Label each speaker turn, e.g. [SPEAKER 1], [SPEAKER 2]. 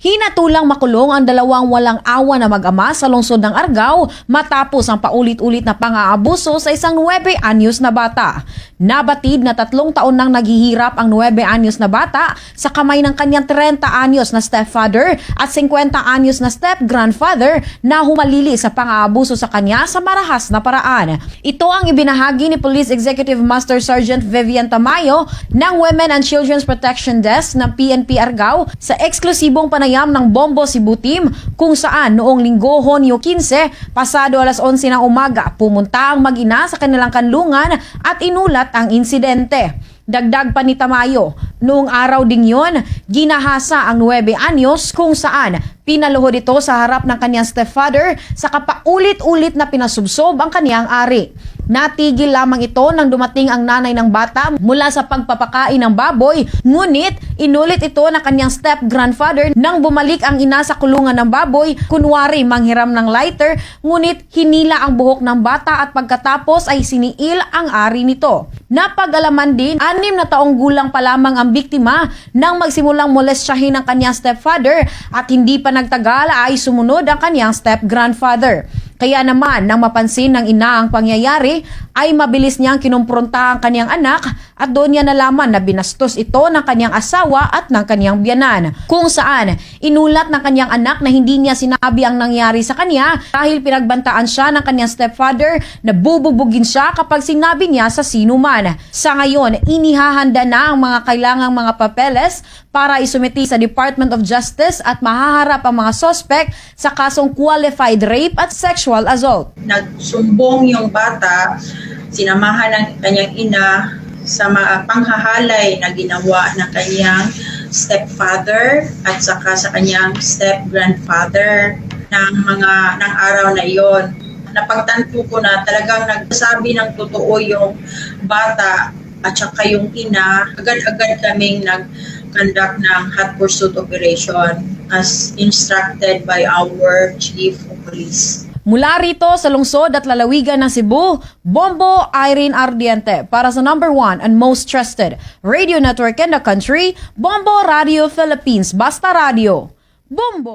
[SPEAKER 1] Hinatulang makulong ang dalawang walang awa na mag-ama sa lungsod ng Argao matapos ang paulit-ulit na pang-aabuso sa isang 9 anyos na bata. Nabatid na tatlong taon nang naghihirap ang 9 anyos na bata sa kamay ng kanyang 30 anyos na stepfather at 50 anyos na step-grandfather na humalili sa pang-aabuso sa kanya sa marahas na paraan. Ito ang ibinahagi ni Police Executive Master Sergeant Vivian Tamayo ng Women and Children's Protection Desk ng PNP Argao sa eksklusibong panayam ng Bombo Cebu Team kung saan noong linggo Honyo 15 pasado alas 11 ng umaga pumunta ang mag-ina sa kanilang kanlungan at inulat ang insidente. Dagdag pa ni Tamayo, noong araw ding yon, ginahasa ang 9 anyos kung saan pinaluhod ito sa harap ng kanyang stepfather sa kapaulit-ulit na pinasubsob ang kanyang ari. Natigil lamang ito nang dumating ang nanay ng bata mula sa pagpapakain ng baboy, ngunit inulit ito ng kanyang step-grandfather nang bumalik ang ina sa kulungan ng baboy, kunwari manghiram ng lighter, ngunit hinila ang buhok ng bata at pagkatapos ay siniil ang ari nito. Napag-alaman din, anim na taong gulang pa lamang ang biktima nang magsimulang molestyahin ang kanyang stepfather at hindi pa nagtagal ay sumunod ang kanyang step-grandfather. Kaya naman, nang mapansin ng ina ang pangyayari, ay mabilis niyang kinumpronta ang kanyang anak at doon niya nalaman na binastos ito ng kanyang asawa at ng kanyang biyanan. Kung saan, inulat ng kanyang anak na hindi niya sinabi ang nangyari sa kanya dahil pinagbantaan siya ng kanyang stepfather na bububugin siya kapag sinabi niya sa sino man. Sa ngayon, inihahanda na ang mga kailangang mga papeles para isumiti sa Department of Justice at mahaharap ang mga sospek sa kasong qualified rape at sexual assault.
[SPEAKER 2] nagsumbong yung bata, sinamahan ng kanyang ina sa mga panghahalay na ginawa ng kanyang stepfather at saka sa kanyang step-grandfather ng mga ng araw na iyon. Napagtanto ko na talagang nagsabi ng totoo yung bata at saka yung ina. Agad-agad kaming nag-conduct ng hot pursuit operation as instructed by our chief of police.
[SPEAKER 1] Mula rito sa lungsod at lalawigan ng Cebu, Bombo Irene Ardiente para sa number one and most trusted radio network in the country, Bombo Radio Philippines. Basta Radio. Bombo!